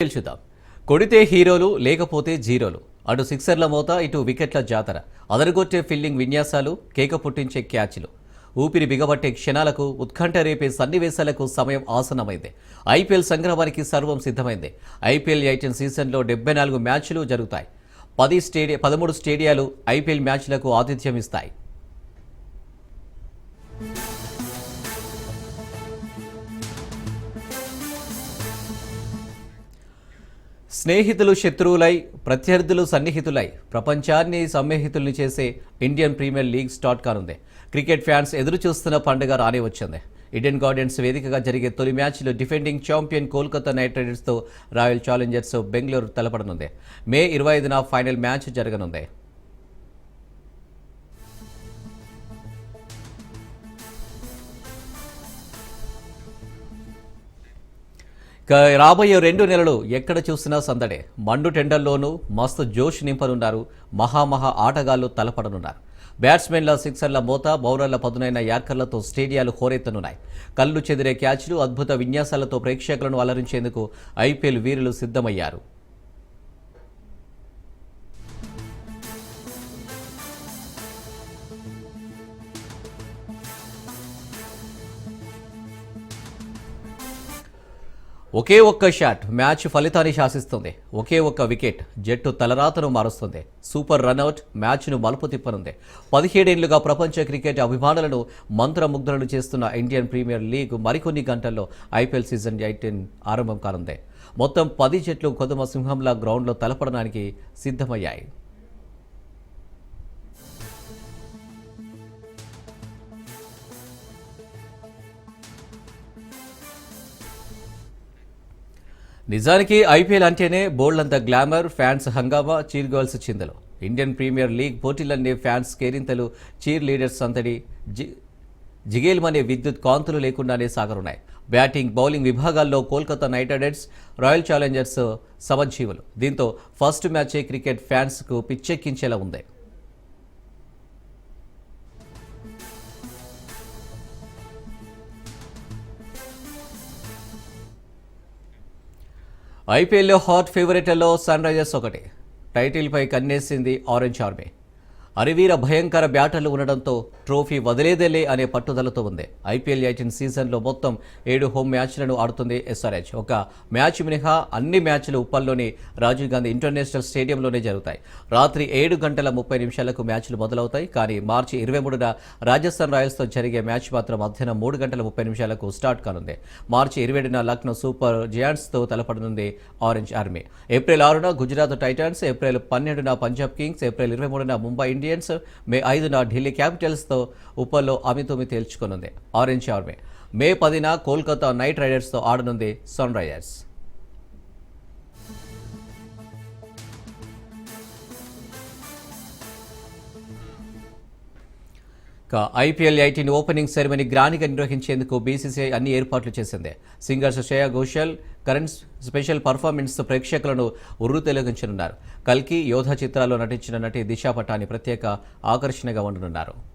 తెలుసుదాం. కొడితే హీరోలు లేకపోతే జీరోలు. అటు సిక్సర్ల మోత ఇటు వికెట్ల జాతర. అదరగొట్టే ఫీల్డింగ్ విన్యాసాలు కేక పుట్టించే క్యాచ్లు. ఊపిరి బిగబట్టే క్షణాలకు ఉత్కంఠ రేపే సన్నివేశాలకు సమయం ఆసనమైంది ఐపీఎల్ సంగ్రహానికి సర్వం సిద్ధమైంది. ఐపీఎల్ ఎయిటీన్ సీజన్లో డెబ్బై నాలుగు మ్యాచ్లు జరుగుతాయి. పది స్టేడియ పదమూడు స్టేడియాలు ఐపీఎల్ మ్యాచ్లకు ఆతిథ్యం ఇస్తాయి స్నేహితులు శత్రువులై ప్రత్యర్థులు సన్నిహితులై ప్రపంచాన్ని సన్నిహితుల్ని చేసే ఇండియన్ ప్రీమియర్ లీగ్ స్టార్ట్ కానుంది క్రికెట్ ఫ్యాన్స్ ఎదురు చూస్తున్న పండుగ రానే వచ్చింది. ఇండియన్ గార్డెన్స్ వేదికగా జరిగే తొలి మ్యాచ్లో డిఫెండింగ్ ఛాంపియన్ కోల్కతా నైట్ రైడర్స్తో రాయల్ ఛాలెంజర్స్ బెంగళూరు తలపడనుంది. మే ఇరవై ఐదున ఫైనల్ మ్యాచ్ జరగనుంది. రాబోయే రెండు నెలలు ఎక్కడ చూసినా సందడే. మండు టెండర్లోనూ మస్తు జోష్ నింపనున్నారు. మహామహా ఆటగాళ్ళు తలపడనున్నారు. బ్యాట్స్మెన్ల సిక్సర్ల మోత బౌలర్ల పదునైన యార్కర్లతో స్టేడియాలు హోరెత్తనున్నాయి. కళ్ళు చెదిరే క్యాచ్లు అద్భుత విన్యాసాలతో ప్రేక్షకులను అలరించేందుకు ఐపీఎల్ వీరులు సిద్ధమయ్యారు. ఒకే ఒక్క షాట్ మ్యాచ్ ఫలితాన్ని శాసిస్తుంది. ఒకే ఒక్క వికెట్ జట్టు తలరాతను మారుస్తుంది. సూపర్ రన్అట్ మ్యాచ్ను మలుపు తిప్పనుంది. పదిహేడేళ్ళుగా ప్రపంచ క్రికెట్ అభిమానులను మంత్రముగ్ధులను చేస్తున్న ఇండియన్ ప్రీమియర్ లీగ్ మరికొన్ని గంటల్లో ఐపీఎల్ సీజన్ ఎయిటీన్ ఆరంభం కానుంది. మొత్తం పది జట్లు కొదమ సింహంలా గ్రౌండ్లో తలపడడానికి సిద్ధమయ్యాయి. నిజానికి ఐపీఎల్ అంటేనే బోల్డంత గ్లామర్ ఫ్యాన్స్ హంగామా చీర్ గర్ల్స్ చిందలు. ఇండియన్ ప్రీమియర్ లీగ్ పోటీలన్నీ ఫ్యాన్స్ కేరింతలు చీర్ లీడర్స్ అంతటి జి జిగేల్మనే విద్యుత్ కాంతులు లేకుండానే సాగరున్నాయి. బ్యాటింగ్ బౌలింగ్ విభాగాల్లో Kolkata knight riders royal challengers సమజీవులు. దీంతో ఫస్ట్ మ్యాచే క్రికెట్ ఫ్యాన్స్కు పిచ్చెక్కించేలా ఉంది. ఐపీఎల్లో హాట్ ఫేవరెట్లలో సన్ రైజర్స్ ఒకటి. టైటిల్పై కన్నేసింది ఆరెంజ్ ఆర్మీ. అరివీర భయంకర బ్యాటర్లు ఉండడంతో ట్రోఫీ వదిలేదేలే అనే పట్టుదలతో ఉంది. ఐపీఎల్ ఎయిటీన్ సీజన్లో మొత్తం ఏడు హోమ్ మ్యాచ్లను ఆడుతుంది ఎస్ఆర్హెచ్. ఒక మ్యాచ్ మినహా అన్ని మ్యాచ్లు ఉప్పల్లోని రాజీవ్ గాంధీ ఇంటర్నేషనల్ స్టేడియంలోనే జరుగుతాయి. రాత్రి ఏడు గంటల ముప్పై నిమిషాలకు మ్యాచ్లు మొదలవుతాయి. కానీ మార్చి ఇరవై మూడున రాజస్థాన్ రాయల్స్తో జరిగే మ్యాచ్ మాత్రం మధ్యాహ్నం మూడు గంటల ముప్పై నిమిషాలకు స్టార్ట్ కానుంది. మార్చి ఇరవై ఏడున లక్నో సూపర్ జయాంట్స్తో తలపడనుంది ఆరెంజ్ ఆర్మీ. ఏప్రిల్ ఆరున గుజరాత్ టైటాన్స్ ఏప్రిల్ పన్నెండున పంజాబ్ కింగ్స్ ఏప్రిల్ ఇరవై మూడున ముంబై ఇండియన్స్ మే ఐదున ఢిల్లీ క్యాపిటల్స్తో ఉప్పల్లో అమితుమి తేల్చుకోనుంది. ఆరెంజ్ ఆర్మీ మే పదిన కోల్కతా నైట్ రైడర్స్తో ఆడనుంది సన్ రైజర్స్ ఇక ఐపీఎల్ ఎయిటీన్ ఓపెనింగ్ సెరమనీ గ్రాండ్గా నిర్వహించేందుకు బీసీసీఐ అన్ని ఏర్పాట్లు చేసింది. Singers Shreya Ghoshal current special performance ప్రేక్షకులను ఉర్రు తొలగించనున్నారు. కల్కి యోధ చిత్రాల్లో నటించిన నటి దిశా పటాని ప్రత్యేక ఆకర్షణగా ఉండనున్నారు.